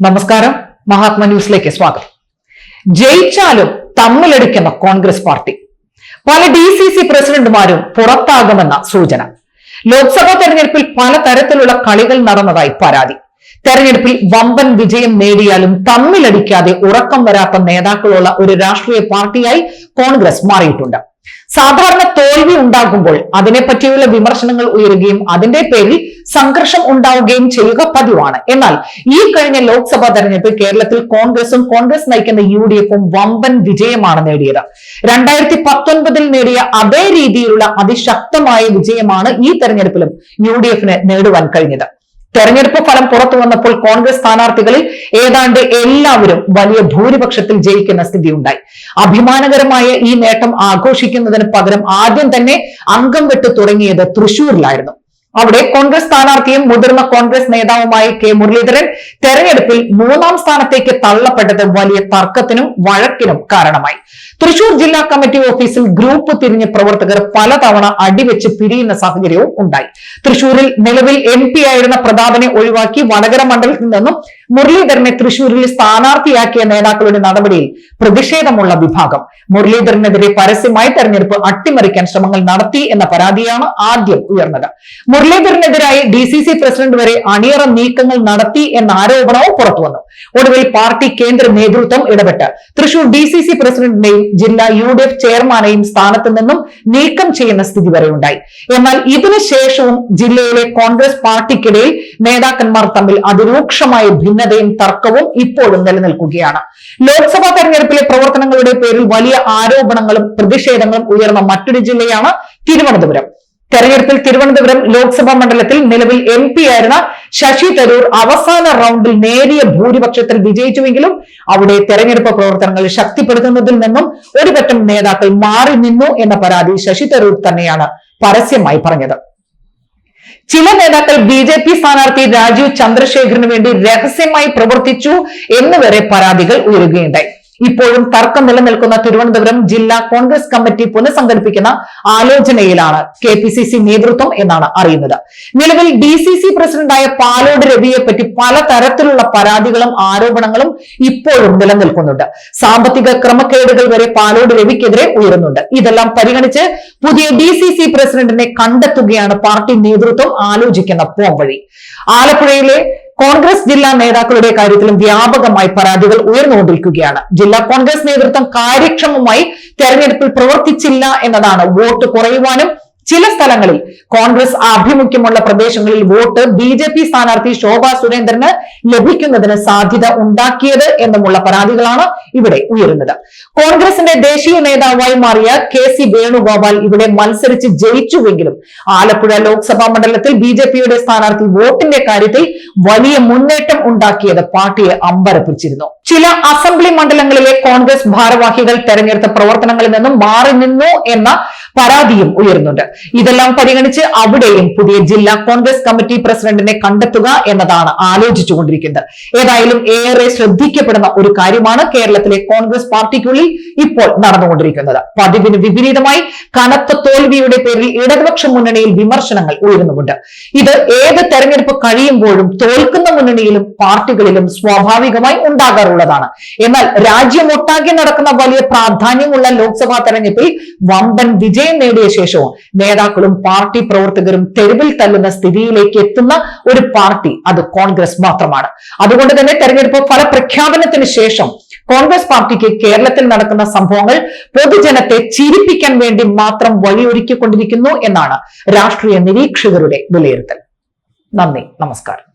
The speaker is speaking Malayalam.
നമസ്കാരം. മഹാത്മ ന്യൂസിലേക്ക് സ്വാഗതം. ജയിച്ചാലും തമ്മിലടിക്കുന്ന കോൺഗ്രസ് പാർട്ടി. പല ഡി സി സി പ്രസിഡന്റുമാരും പുറത്താകുമെന്ന സൂചന. ലോക്സഭാ തെരഞ്ഞെടുപ്പിൽ പലതരത്തിലുള്ള കളികൾ നടന്നതായി പരാതി. തെരഞ്ഞെടുപ്പിൽ വമ്പൻ വിജയം നേടിയാലും തമ്മിലടിക്കാതെ ഉറക്കം വരാത്ത നേതാക്കളുള്ള ഒരു രാഷ്ട്രീയ പാർട്ടിയായി കോൺഗ്രസ് മാറിയിട്ടുണ്ട്. സാധാരണ തോൽവി ഉണ്ടാകുമ്പോൾ അതിനെപ്പറ്റിയുള്ള വിമർശനങ്ങൾ ഉയരുകയും അതിന്റെ പേരിൽ സംഘർഷം ഉണ്ടാവുകയും ചെയ്യുക പതിവാണ്. എന്നാൽ ഈ കഴിഞ്ഞ ലോക്സഭാ തെരഞ്ഞെടുപ്പിൽ കേരളത്തിൽ കോൺഗ്രസും കോൺഗ്രസ് നയിക്കുന്ന യു ഡി എഫും വമ്പൻ വിജയമാണ് നേടിയത്. രണ്ടായിരത്തി പത്തൊൻപതിൽ നേടിയ അതേ രീതിയിലുള്ള അതിശക്തമായ വിജയമാണ് ഈ തെരഞ്ഞെടുപ്പിലും യു ഡി എഫിന് നേടുവാൻ കഴിഞ്ഞത്. തെരഞ്ഞെടുപ്പ് ഫലം പുറത്തു വന്നപ്പോൾ കോൺഗ്രസ് സ്ഥാനാർത്ഥികളിൽ ഏതാണ്ട് എല്ലാവരും വലിയ ഭൂരിപക്ഷത്തിൽ ജയിക്കുന്ന സ്ഥിതിയുണ്ടായി. അഭിമാനകരമായ ഈ നേട്ടം ആഘോഷിക്കുന്നതിന് പകരം ആദ്യം തന്നെ അംഗം വിട്ടു തുടങ്ങിയത് തൃശൂരിലായിരുന്നു. അവിടെ കോൺഗ്രസ് സ്ഥാനാർത്ഥിയും മുതിർന്ന കോൺഗ്രസ് നേതാവുമായ കെ മുരളീധരൻ തെരഞ്ഞെടുപ്പിൽ മൂന്നാം സ്ഥാനത്തേക്ക് തള്ളപ്പെട്ടത് വലിയ തർക്കത്തിനും വഴക്കിനും കാരണമായി. തൃശൂർ ജില്ലാ കമ്മിറ്റി ഓഫീസിൽ ഗ്രൂപ്പ് തിരിഞ്ഞ് പ്രവർത്തകർ പലതവണ അടിവെച്ച് പിരിയുന്ന സാഹചര്യവും ഉണ്ടായി. തൃശൂരിൽ നിലവിൽ എം പി ആയിരുന്ന പ്രതാപനെ ഒഴിവാക്കി വടകര മണ്ഡലത്തിൽ നിന്നും മുരളീധരനെ തൃശൂരിൽ സ്ഥാനാർത്ഥിയാക്കിയ നേതാക്കളുടെ നടപടിയിൽ പ്രതിഷേധമുള്ള വിഭാഗം. മുരളീധരനെതിരെ പരസ്യമായി തെരഞ്ഞെടുപ്പ് അട്ടിമറിക്കാൻ ശ്രമങ്ങൾ നടത്തി എന്ന പരാതിയാണ് ആദ്യം ഉയർന്നത്. മുരളീധരനെതിരായി ഡി സി സി പ്രസിഡന്റ് വരെ അണിയറ നീക്കങ്ങൾ നടത്തി എന്ന ആരോപണവും പുറത്തുവന്നു. ഒടുവിൽ പാർട്ടി കേന്ദ്ര നേതൃത്വം ഇടപെട്ട് തൃശൂർ ഡി സി സി പ്രസിഡന്റിനെയും ജില്ലാ യു ഡി എഫ് ചെയർമാനെയും സ്ഥാനത്ത് നിന്നും നീക്കം ചെയ്യുന്ന സ്ഥിതി വരെ ഉണ്ടായി. എന്നാൽ ഇതിനുശേഷവും ജില്ലയിലെ കോൺഗ്രസ് പാർട്ടിക്കിടയിൽ നേതാക്കന്മാർ തമ്മിൽ അതിരൂക്ഷമായ ഭിന്നതയും തർക്കവും ഇപ്പോഴും നിലനിൽക്കുകയാണ്. ലോക്സഭാ തെരഞ്ഞെടുപ്പിലെ പ്രവർത്തനങ്ങളുടെ പേരിൽ വലിയ ആരോപണങ്ങളും പ്രതിഷേധങ്ങളും ഉയർന്ന മറ്റൊരു ജില്ലയാണ് തിരുവനന്തപുരം. തെരഞ്ഞെടുപ്പിൽ തിരുവനന്തപുരം ലോക്സഭാ മണ്ഡലത്തിൽ നിലവിൽ എം പി ആയിരുന്ന ശശി തരൂർ അവസാന റൗണ്ടിൽ നേരിയ ഭൂരിപക്ഷത്തിൽ വിജയിച്ചുവെങ്കിലും അവിടെ തെരഞ്ഞെടുപ്പ് പ്രവർത്തനങ്ങൾ ശക്തിപ്പെടുത്തുന്നതിൽ നിന്നും ഒരുപറ്റം നേതാക്കൾ മാറി നിന്നു എന്ന പരാതി ശശി തരൂർ തന്നെയാണ് പരസ്യമായി പറഞ്ഞത്. ചില നേതാക്കൾ ബി ജെ പി സ്ഥാനാർത്ഥി രാജീവ് ചന്ദ്രശേഖറിന് വേണ്ടി രഹസ്യമായി പ്രവർത്തിച്ചു എന്നുവരെ പരാതികൾ ഉയരുകയുണ്ടായി. ഇപ്പോഴും തർക്കം നിലനിൽക്കുന്ന തിരുവനന്തപുരം ജില്ലാ കോൺഗ്രസ് കമ്മിറ്റി പുനഃസംഘടിപ്പിക്കുന്ന ആലോചനയിലാണ് കെ നേതൃത്വം എന്നാണ് അറിയുന്നത്. നിലവിൽ ഡി സി സി പ്രസിഡന്റായ പാലോട് രവിയെ പറ്റി പലതരത്തിലുള്ള പരാതികളും ആരോപണങ്ങളും ഇപ്പോഴും നിലനിൽക്കുന്നുണ്ട്. സാമ്പത്തിക ക്രമക്കേടുകൾ വരെ പാലോട് രവിക്കെതിരെ ഉയരുന്നുണ്ട്. ഇതെല്ലാം പരിഗണിച്ച് പുതിയ ഡി പ്രസിഡന്റിനെ കണ്ടെത്തുകയാണ് പാർട്ടി നേതൃത്വം ആലോചിക്കുന്ന പോംവഴി. ആലപ്പുഴയിലെ കോൺഗ്രസ് ജില്ലാ നേതാക്കളുടെ കാര്യത്തിലും വ്യാപകമായി പരാതികൾ ഉയർന്നുകൊണ്ടിരിക്കുകയാണ്. ജില്ലാ കോൺഗ്രസ് നേതൃത്വം കാര്യക്ഷമമായി തെരഞ്ഞെടുപ്പിൽ പ്രവർത്തിച്ചില്ല എന്നതാണ് വോട്ട് കുറയുവാനും ചില സ്ഥലങ്ങളിൽ കോൺഗ്രസ് ആഭിമുഖ്യമുള്ള പ്രദേശങ്ങളിൽ വോട്ട് ബി ജെ പി സ്ഥാനാർത്ഥി ശോഭാ സുരേന്ദ്രന് ലഭിക്കുന്നതിന് സാധ്യത ഉണ്ടാക്കിയത് എന്നുമുള്ള പരാതികളാണ് ഇവിടെ ഉയരുന്നത്. കോൺഗ്രസിന്റെ ദേശീയ നേതാവായി മാറിയ കെ സി വേണുഗോപാൽ ഇവിടെ മത്സരിച്ച് ജയിച്ചുവെങ്കിലും ആലപ്പുഴ ലോക്സഭാ മണ്ഡലത്തിൽ ബി ജെ പിയുടെ സ്ഥാനാർത്ഥി വോട്ടിന്റെ കാര്യത്തിൽ വലിയ മുന്നേറ്റം ഉണ്ടാക്കിയത് പാർട്ടിയെ അമ്പരപ്പിച്ചിരുന്നു. ചില അസംബ്ലി മണ്ഡലങ്ങളിലെ കോൺഗ്രസ് ഭാരവാഹികൾ തെരഞ്ഞെടുത്ത പ്രവർത്തനങ്ങളിൽ നിന്നും മാറി നിന്നു എന്ന പരാതിയും ഉയരുന്നുണ്ട്. ഇതെല്ലാം പരിഗണിച്ച് അവിടെയും പുതിയ ജില്ലാ കോൺഗ്രസ് കമ്മിറ്റി പ്രസിഡന്റിനെ കണ്ടെത്തുക എന്നതാണ് ആലോചിച്ചുകൊണ്ടിരിക്കുന്നത്. ഏതായാലും ഏറെ ശ്രദ്ധിക്കപ്പെടുന്ന ഒരു കാര്യമാണ് കേരളത്തിലെ കോൺഗ്രസ് പാർട്ടിക്കുള്ളിൽ ഇപ്പോൾ നടന്നുകൊണ്ടിരിക്കുന്നത്. പതിവിന് വിപരീതമായി കനത്ത തോൽവിയുടെ പേരിൽ ഇടതുപക്ഷ മുന്നണിയിൽ വിമർശനങ്ങൾ ഉയരുന്നുമുണ്ട്. ഇത് ഏത് തെരഞ്ഞെടുപ്പ് കഴിയുമ്പോഴും തോൽക്കുന്ന മുന്നണിയിലും പാർട്ടികളിലും സ്വാഭാവികമായി ഉണ്ടാകാറുള്ളതാണ്. എന്നാൽ രാജ്യമൊട്ടാകെ നടക്കുന്ന വലിയ പ്രാധാന്യമുള്ള ലോക്സഭാ തെരഞ്ഞെടുപ്പിൽ വമ്പൻ വിജയം നേടിയ ശേഷവും നേതാക്കളും പാർട്ടി പ്രവർത്തകരും തെരുവിൽ തല്ലുന്ന സ്ഥിതിയിലേക്ക് എത്തുന്ന ഒരു പാർട്ടി അത് കോൺഗ്രസ് മാത്രമാണ്. അതുകൊണ്ട് തന്നെ തെരഞ്ഞെടുപ്പ് ഫലപ്രഖ്യാപനത്തിന് ശേഷം കോൺഗ്രസ് പാർട്ടിക്ക് കേരളത്തിൽ നടക്കുന്ന സംഭവങ്ങൾ പൊതുജനത്തെ ചിരിപ്പിക്കാൻ വേണ്ടി മാത്രം വഴിയൊരുക്കിക്കൊണ്ടിരിക്കുന്നു എന്നാണ് രാഷ്ട്രീയ നിരീക്ഷകരുടെ വിലയിരുത്തൽ. നന്ദി നമസ്കാരം.